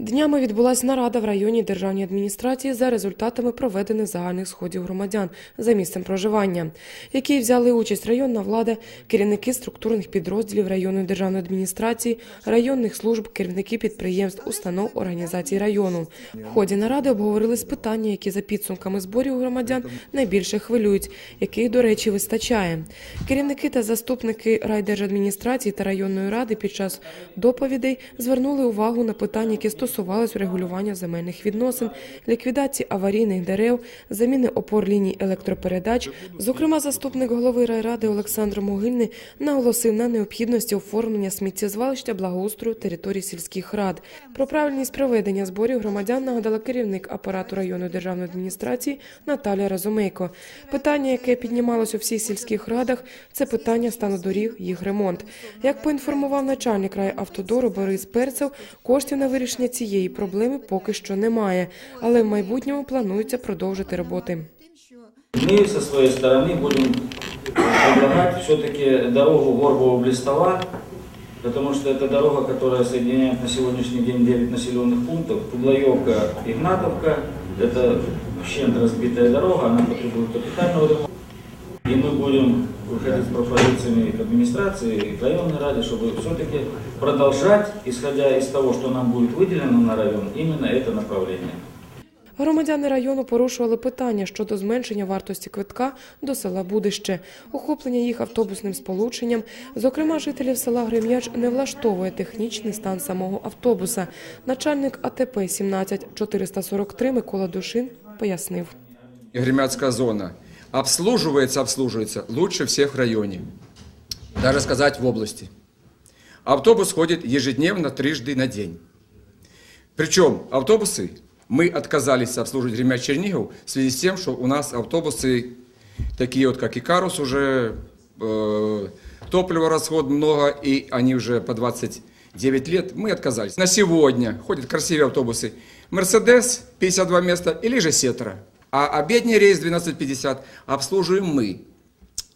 Днями відбулася нарада в районній державній адміністрації за результатами проведених загальних сходів громадян за місцем проживання, в якій взяли участь районна влада, керівники структурних підрозділів районної державної адміністрації, районних служб, керівники підприємств, установ, організацій району. В ході наради обговорились питання, які за підсумками зборів громадян найбільше хвилюють, яких, до речі, вистачає. Керівники та заступники райдержадміністрації та районної ради під час доповідей звернули увагу на питання, які стосувались регулювання земельних відносин, ліквідації аварійних дерев, заміни опор ліній електропередач. Зокрема, заступник голови райради Олександр Могильний наголосив на необхідності оформлення сміттєзвалищ та благоустрою територій сільських рад. Про правильність проведення зборів громадян нагадала керівник апарату районної державної адміністрації Наталія Разумейко. Питання, яке піднімалось у всіх сільських радах, це питання стану доріг, їх ремонт. Як поінформував начальник райавтодору Борис Перцев, коштів на вирішення цієї проблеми поки що немає, але в майбутньому планується продовжити роботи. Мы со своей стороны будем предлагать все-таки дорогу Горбово-Блистова, потому что это дорога, которая соединяет на сегодняшний день 9 населенных пунктов. Кублаевка, Игнатовка, это вообще разбитая дорога, она потребует капитального ремонта. И мы будем выходить с пропозициями к администрации, и к районной раде, чтобы все-таки продолжать, исходя из того, что нам будет выделено на район, именно это направление. Громадяни району порушували питання щодо зменшення вартості квитка до села Будище, охоплення їх автобусним сполученням. Зокрема, жителів села Грем'яч не влаштовує технічний стан самого автобуса. Начальник АТП 17443 Микола Душин пояснив. Гремятская зона Обслуживается, обслуживается лучше всех в районе, даже сказать в области. Автобус ходит ежедневно, трижды на день. Причем автобусы мы отказались обслуживать Гремяч Чернигов в связи с тем, что у нас автобусы такие вот, как Икарус, уже э, топливо расход много, и они уже по 29 лет. Мы отказались. На сегодня ходят красивые автобусы Мерседес 52 места или же Сетра. А обедний рейс 12.50 обслуживаем мы.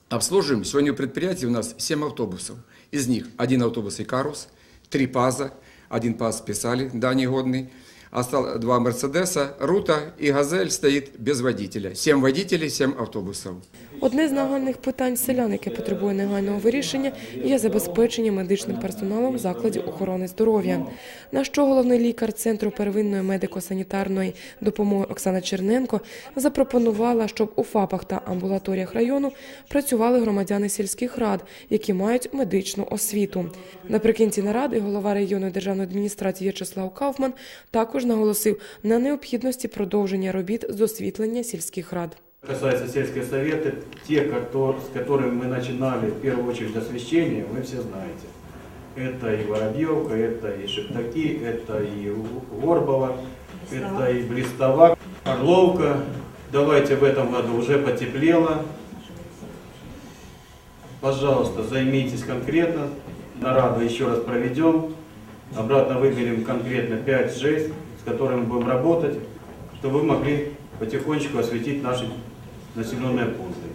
Обслуживаем. Сегодня у предприятия у нас 7 автобусов. Из них один автобус Икарус, три ПАЗа, один ПАЗ списали, да, негодный. Осталось два Мерседеса, Рута и Газель стоит без водителя. Семь водителей, семь автобусов. Одне з нагальних питань селян, яке потребує негайного вирішення, є забезпечення медичним персоналом закладів охорони здоров'я. На що головний лікар центру первинної медико-санітарної допомоги Оксана Черненко запропонувала, щоб у ФАПах та амбулаторіях району працювали громадяни сільських рад, які мають медичну освіту. Наприкінці наради голова районної державної адміністрації В'ячеслав Кауфман також наголосив на необхідності продовження робіт з освітлення сільських рад. Касается сельские советы, те, с которыми мы начинали в первую очередь освещение, вы все знаете. Это и Воробьевка, это и Шептаки, это и Горбова, это и Блистова, Орловка. Давайте в этом году уже потеплело. Пожалуйста, займитесь конкретно. Нараду еще раз проведем. Обратно выберем конкретно 5-6, с которыми будем работать, чтобы вы могли потихонечку осветить наши населенные пункты.